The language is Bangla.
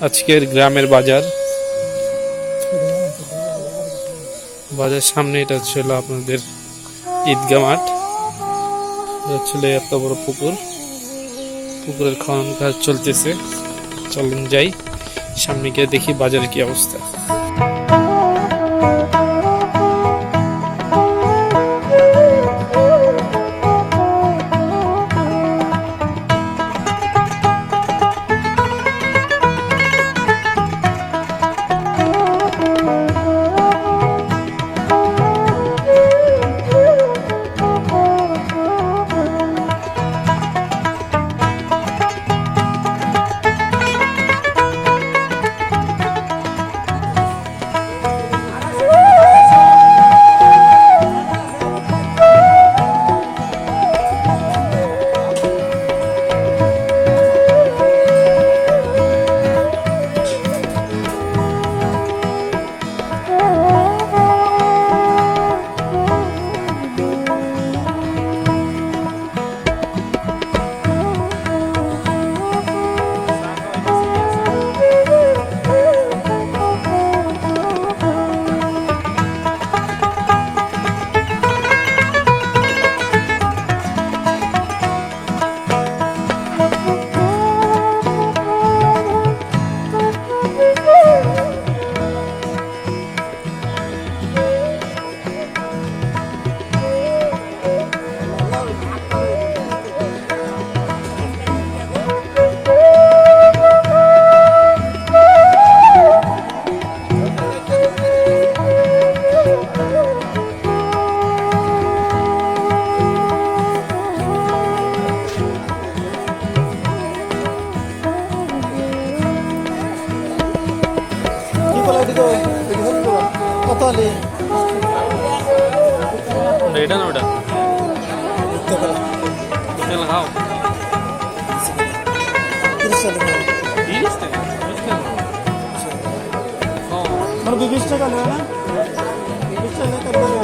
আজকের গ্রামের বাজার। বাজার সামনে এটা ছিল আপনাদের ঈদগা মাঠ। ছিল এত বড় পুকুর। পুকুরের খনন কাজ চলতেছে। চলুন যাই। সামনে গিয়ে দেখি বাজারের কি অবস্থা। কত আলি এটা না ওটা? তেল খাও। তিরিশ টাকা। মানে বিশ টাকা নেবে না? বিশ টাকা